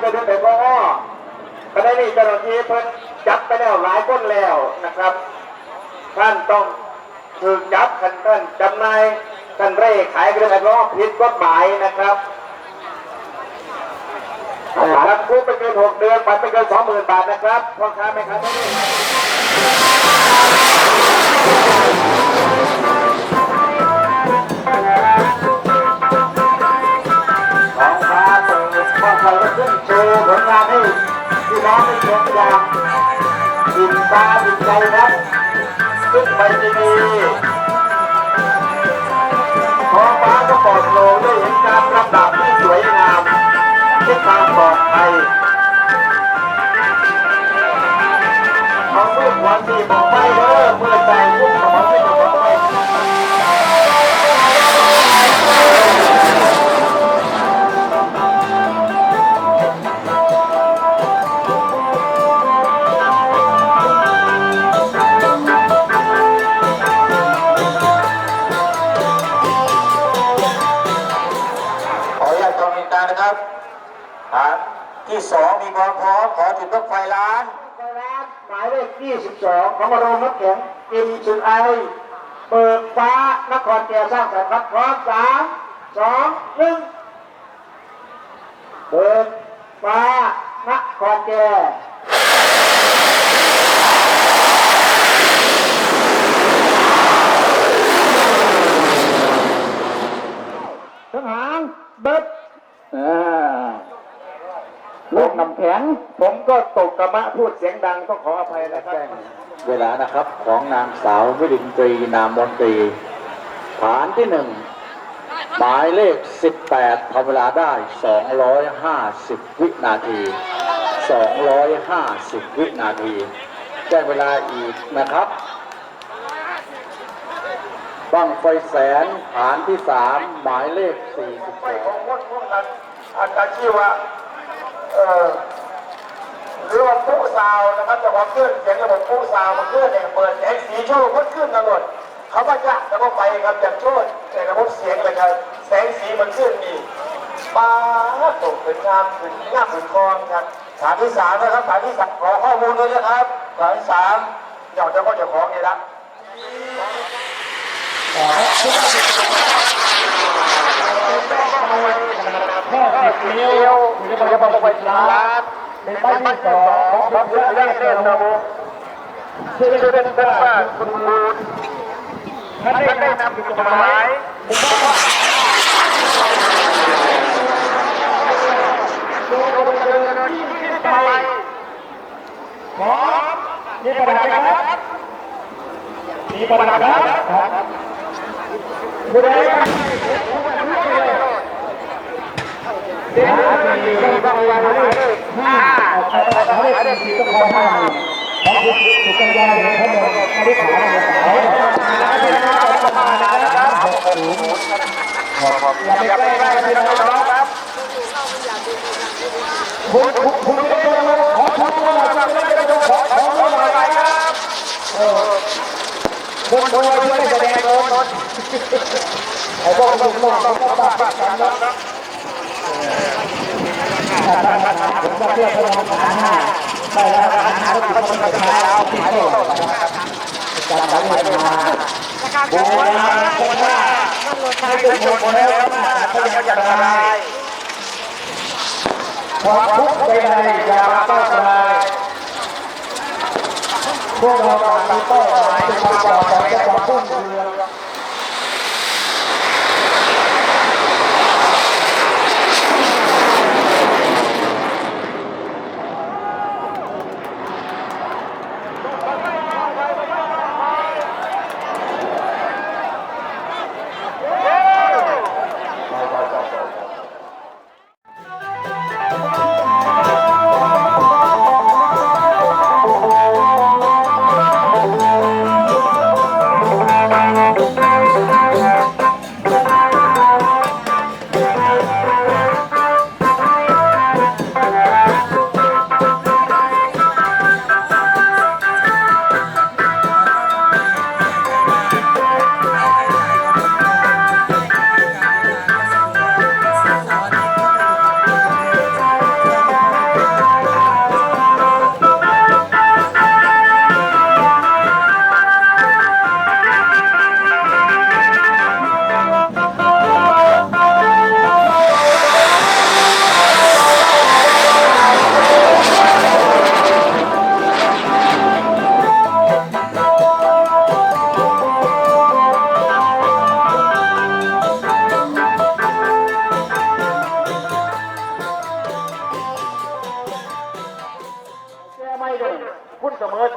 ไปด้วยแอลกอฮอล์ขณะนี้เจ้าหน้าที่เพิ่นจับไปแล้วหลายคนแล้วนะครับ ท่านต้องถูกจับท่านท่านจำนายท่านเร่ขายเรื่องแอลกอฮอล์ผิดกฎหมายนะครับรับคุกไปเกินหกเดือนปรับไปเกินสองหมื่นบาทนะครับพ่อค้าแม่ค้าท่านข ตาดีใจครับขึ้นไปดีๆท้องฟ้าก็ปลอดโปร่งได้เห็นการลำดับที่สวยงามทิศทางปลอดภัยเขาเมื่อวันที่บอก สอพอขอจุดรถไฟล้านหมายเลข22 ของโรงน้ำแข็งกิมสุดไอเปิดฟ้านครแก่สร้างสรรค์ครับพร้อมสามสองหนึ่งเปิดฟ้านครแก่ทหางเบิดอ่า ลูกน้ำแข็ง ผมก็ตกกระมะพูดเสียงดังต้องขออภัยนะครับแจ้งเวลานะครับของนางสาววิรินตรีนามมนตรี ฐานที่หนึ่งหมายเลข 18ทำเวลาได้ 250 วินาที 250 วินาทีแจ้งเวลาอีกนะครับบังไฟแสนฐานที่ 3 หมายเลขไม่ขอ42งคนพวกนั้นอาชีพว่าเออ หรือว่าผู้ซาวนะครับแต่ว่าเครื่องเสียงระบบผู้ซาวมันเครื่องเนี่ยเปิดแสงสีชว์มันขึ้นตลอดเขาว่าจะแล้วก็ไปครับจากโชว์แต่ระบบเสียงเลยครับแสงสีมันขึ้นดีปลาตกเป็นงามขึ้นงามขึ้นคองครับฐานที่สามนะครับฐานที่สามขอข้อมูลเลยนะครับฐานที่สามเจ้าเจ้าก็จะของไงละ นิ้วมีปัญญาประวัติล้านเป็นบ้านที่สองของพระพุทธเจ้าเดินนำชื่อเป็นพระบาทคุณบูรท่านได้นำจดหมายดูกระบวนการที่ไปพร้อมมีประดับครับมีประดับครับ ของคุณครับ ไอ้พวกลูกน้องต้องต้องต้องต้องผมก็เพื่อพลังฐานห้าได้แล้วฐานห้าก็คือคนกระจายเอาที่โซ่จับดังเลยมาบุญมาคนห้าไม่เป็นคนคนแล้วก็ยังจะตายความทุกข์ใดๆอย่ามาต้อนรับพวกเราต่างมีเป้าหมายเป็นความปลอดภัยและความรุ่งเรือง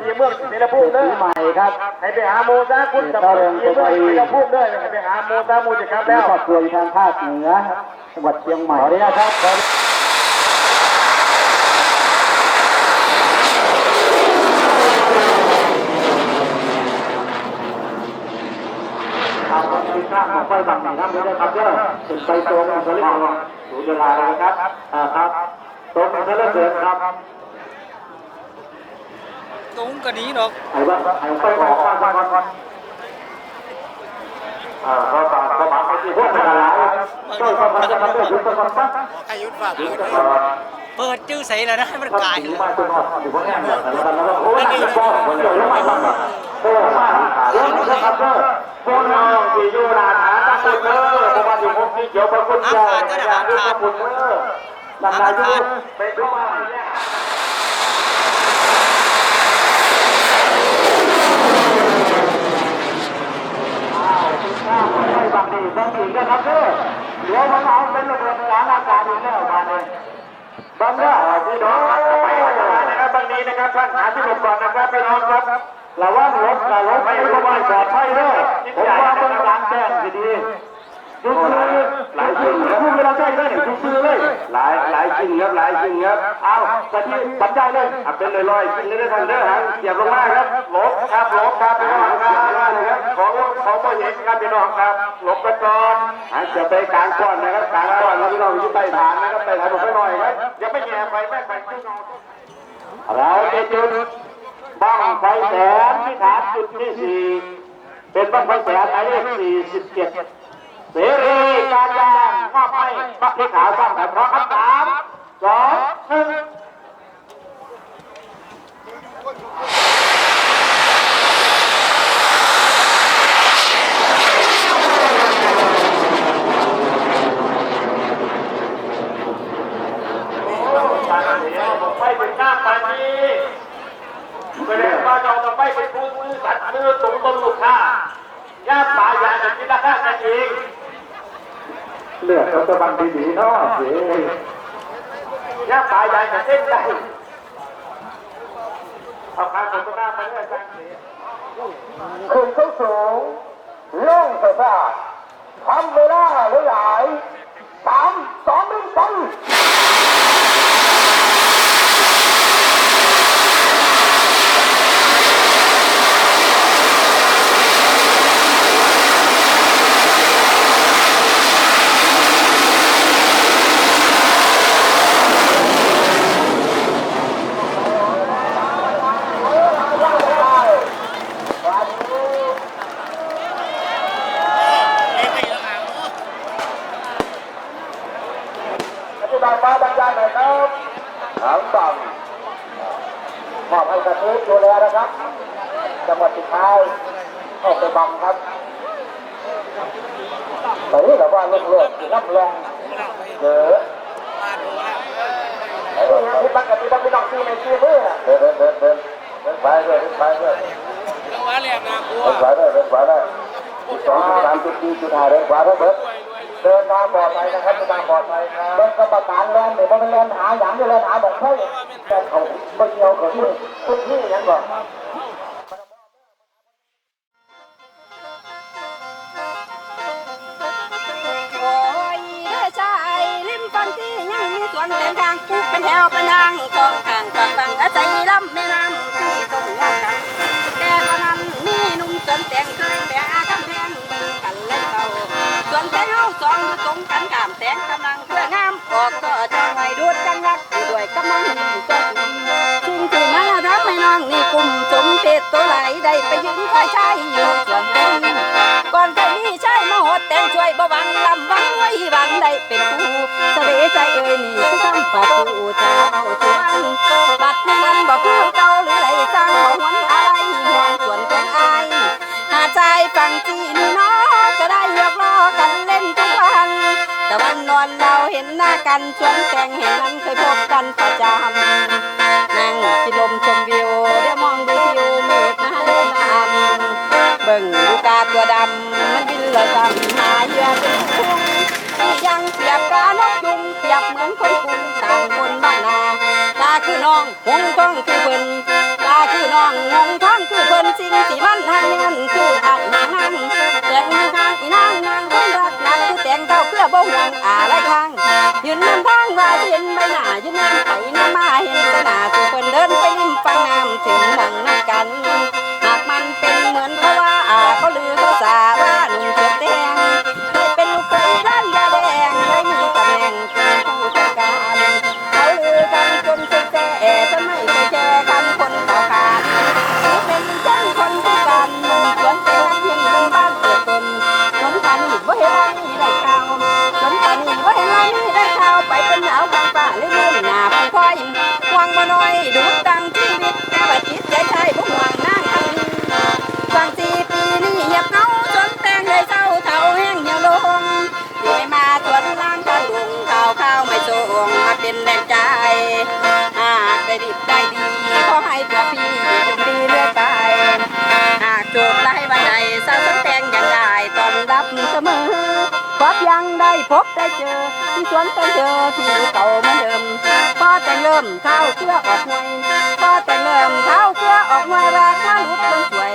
เสมอทีเมืองศรีภูมิเด้อใหม่ครับให้ไปหาโมซาคุณเสมอทีเมืองศรีภูมิเด้อให้ไปหาโมซามูจะครับแล้แล้ววครอบครัวทางภาคเหนือจังหวัดเชียงใหม่ขออนุญาตครับขอเอาความคิดข้างของไฟบังนี่ครับเด้อครับเด้อเป็นไปตรงกับเรื่องของสูตรเวลาเลยครับอ่าครับ ตรงกับเรื่องเกิดครับ ตรงกันนี้ดอกไอ้ว่าไอ้ไฟบอกก่อนก่อนก่อนอ่าก็ตามก็มาไปที่พวกนั้นลายก็ก็มาจะมาเรื่องยุทธศาสตร์อายุฝากยุเปิทดธศาสตร์เปิดจื้อใส่แล้วนะมันกลายถึงมาจนหมดอยู่พวกนี้เนี่ยแล้วกันแล้วโอ้ยนี่ก็คนเดียวแล้วมาบ้างโอ้มาเดี๋ยวนะครับเด้อพวกเราที่อยู่ร้านอาหารตั้งแต่เด้อเพราะว่าอยู่พวกที่เกี่ยวกับคนเจ้าอย่างนี้ก็บุญเด้อนั่นนายอยู่เป็นผู้ว่าเนี่ย ไม่บังดีบังดีก็ครับเด้อเดี๋ยวมันเอาเป็นระเบิดกลางอาการอีกแล้วมาเนี่ยบังเนี่ยพี่น้องไปนะครับบางดีนะครับท่านหาที่หลบก่อนนะครับพี่น้องครับระวังรถระวังไม่ก็ไม่ปลอดภัยเด้อผมว่าเบื้องหลังแจ้งสิดีดูคือหลายสิ่ง ครับเลาใกล้ได้เนี่ยดูคือเลย หลายหลายสิ่งครับหลายสิ่งครับเอาสถิตบรรยายเลยเป็นลอยๆสิ่งนี้ได้ทันเด้อฮะเหยียบลงมาครับลบครับลบครับพี่น้องครับนะครับของของพ่อเห็นครับพี่น้องครับลบกันก่อนจะไปกลางก่อนนะครับกลางก่อนแล้วพี่น้องอยู่ใต้ฐานนะครับใต้ฐานผมไม่หน่อยครับอย่าไปแย่ไปแม่ไปพี่น้องเราจะจุดบ้างไฟแสนที่ฐานจุดที่สี่เป็นบ้างไฟแสนหมายเลขสี่สิบเจ็ดเสรีการยา อบให้บักที่ขาวสร้างแต่พร้อมครับสามสองหนึ่งไปเป็นหน้าปานีแสดงว่าเราต้องไปเป็นผู้ซื้อสัตว์ซื้อตรงต้นลูกค้าย่าป่ายาจะกินราคากันเอง เลือดเขาจะบังดีๆเนาะเฮ้ยย่าตายาจะเส้นได้เอาขาตรงหน้ามาเรื่อยๆขึ้นเขาสูงโล่งสะสาทำเวลาหลายๆสามสองหนึ่งสอง อธิบายมาบรรยายหน่อยครับถามบังมอบให้กระทู้ดูแล นะครับ จังหวัดสุดท้ายออกไปบังครับตอนนี้แบบว่าโลกๆรับรองเยอะไอ้เรื่องที่ปกติต้องไปนอกซีในซีมือน่ะเดินเดินเดินเดินเดินไปด้วยเดินไปด้วยแล้วว่าแหลมนากลัวเดินขวาได้เดินขวาได้จุดสองจุดสามจุดสี่จุดห้าเดินขวาได้เบิดเดินทางปลอดภัยนะครับเดินทางปลอดภัยครับเดินกรรมการแลนด์เนี่ยมันเป็นแลนด์หาอย่างเดียวแลนด์หาบอกให้ แต่เขาไม่เกี่ยวกับทุกที่ยังบอกโอ้ยเด้อชายริมฟังที่ยังมีสวนเต็มทางปูเป็นแถวเป็นทางกองข้างกองฟังอาศัยลำแม่น้ำที่ตรงงกันแต่ตอนนั้นมีนุ่มสวนแตงเคยแบกกำแพงเบิ่งกันเล่นเขาสวนแตงเฮาสองอยู่ตรงกันกามแตงกำลังเพื่องามออกก็จะไว้ดูดจังรักด้วยกำลัง ศตัวไหลได้ไปยืนคอยใช้อยู่ส่วนแตงก่อนเคยมีใชายมาหดแต่งช่วยบวังลำวังไว้หวังได้เป็นผู้เสวใจเอ่ยนี่คือคำปาตูเจ้าชวนบัดนี้มันบ่คือเก่าหรือไรสร้างบ่หวนอะไรห่วงส่วนเป็นอายหาใจฟังจีนี่เนาะก็ได้หยอกล้อกันเล่นทุกวันแต่วันนอนเราเห็นหน้ากันชวนแต่งเห็นนั้นเคยพบกันประจำนั่งกิลมช นกรุงต่างคนบ้านนาตาคือน้องหงท้องคือเพิ่นตาคือน้องหงงงท้องคือเพิ่นสิ่งที่มันทางเงินคืออันนางนั่งแต่งทางอีนางนางคนรักนางคือแต่งเต่าเพื่อบ่ห่วงอะไรทางยืนนำทางว่าเห็นใบหน้ายืนนำ บ่น้อ ยังได้พบได้เจอ ที่สวนต้นเจอที่เก่าเหมือนเดิมพอแต่งเริ่มเข้าเครือออกหวยพอแต่งเริ่มเข้าเครือออกหวยรักมาลุดบนสวย